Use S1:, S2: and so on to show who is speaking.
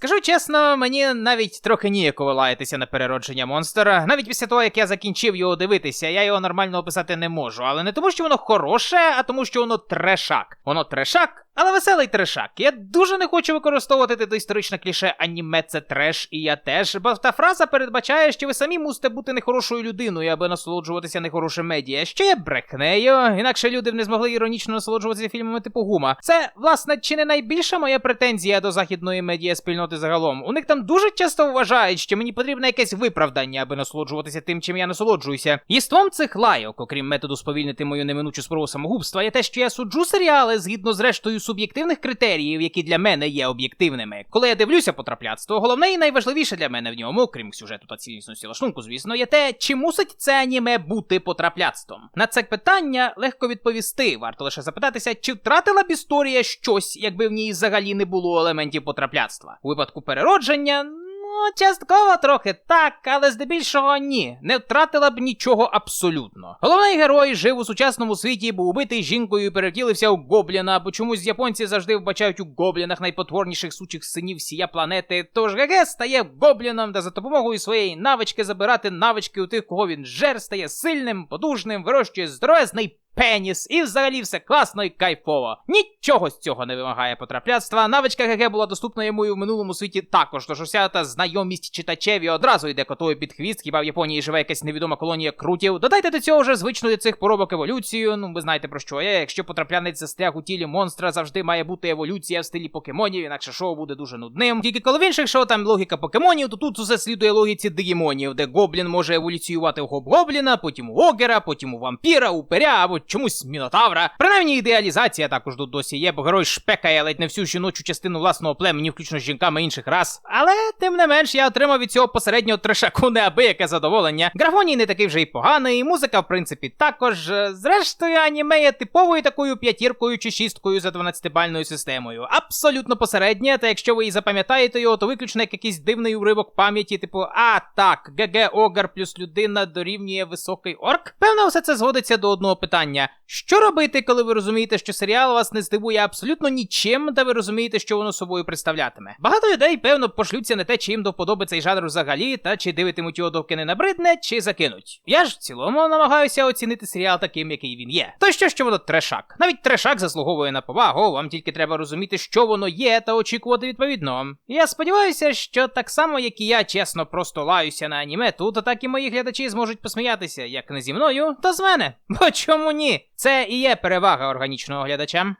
S1: Скажу чесно, мені навіть трохи ніяково лаятися на переродження монстра. Навіть після того, як я закінчив його дивитися, я його нормально описати не можу. Але не тому, що воно хороше, а тому, що воно трешак. Воно трешак, але веселий трешак. Я дуже не хочу використовувати те історичне кліше аніме це треш, і я теж, бо та фраза передбачає, що ви самі мусите бути нехорошою людиною, аби насолоджуватися нехорошим медіа, що є брехнею, інакше люди б не змогли іронічно насолоджуватися фільмами типу гума. Це, власне, чи не найбільша моя претензія до західної медіа спільноти загалом. У них там дуже часто вважають, що мені потрібне якесь виправдання, аби насолоджуватися тим, чим я насолоджуюся. Єством цих лайок, окрім методу сповільнити мою неминучу спробу самогубства, є те, що я суджу серіали згідно з рештою суб'єктивних критеріїв, які для мене є об'єктивними. Коли я дивлюся потрапляцтво, головне і найважливіше для мене в ньому, крім сюжету та цілісності лаштунку, звісно, є те, чи мусить це аніме бути потрапляцтвом. На це питання легко відповісти. Варто лише запитатися, чи втратила б історія щось, якби в ній взагалі не було елементів потрапляцтва. У випадку переродження. Ну, частково трохи так, але здебільшого ні. Не втратила б нічого абсолютно. Головний герой жив у сучасному світі, був убитий жінкою і перевтілився у гобліна, бо чомусь японці завжди вбачають у гоблінах найпотворніших сучих синів сія планети. Тож ГГ стає гобліном, та за допомогою своєї навички забирати навички у тих, кого він жер, стає сильним, потужним, вирощує здоровезний пеніс, і взагалі все класно і кайфово. Нічого з цього не вимагає потрапляцтва. Навичка ГГ була доступна йому і в минулому світі також, тож уся та знайомість читачеві одразу йде котою під хвіст, хіба в Японії живе якась невідома колонія крутів. Додайте до цього вже звичну до цих поробок еволюцію. Ну, ви знаєте про що я. Якщо потраплянець застряг у тілі монстра, завжди має бути еволюція в стилі покемонів, інакше шоу буде дуже нудним. Тільки коли в інших шоу там логіка покемонів, то тут усе слідує логіці дигімонів, де гоблін може еволюціювати у гобліна, потім у огера, потім у вампіра, у перя або чомусь мінотавра. Принаймні ідеалізація також тут досі є, бо герой шпекає ледь не всю жіночу частину власного племені, включно з жінками інших рас. Але тим не менш я отримав від цього посереднього трешаку неабияке задоволення. Графоній не такий вже й поганий, музика, в принципі, також. Е, Зрештою, аніме є типовою такою п'ятіркою чи шісткою за 12-бальною системою. Абсолютно посередня, та якщо ви і запам'ятаєте його, то виключно як якийсь дивний уривок пам'яті, типу, а так, ГГ Огар плюс людина дорівнює високий орк. Певно, все це зводиться до одного питання. Що робити, коли ви розумієте, що серіал вас не здивує абсолютно нічим, та ви розумієте, що воно собою представлятиме? Багато людей, певно, пошлються на те, чи їм до вподоби цей жанр взагалі, та чи дивитимуть його доки не набридне, чи закинуть. Я ж в цілому намагаюся оцінити серіал таким, який він є. То що, що воно трешак. Навіть трешак заслуговує на повагу, вам тільки треба розуміти, що воно є, та очікувати відповідно. Я сподіваюся, що так само, як і я чесно просто лаюся на аніме, тут так і мої глядачі зможуть посміятися, як не зі мною, то з мене. Бо чому Це і є перевага органічного глядача.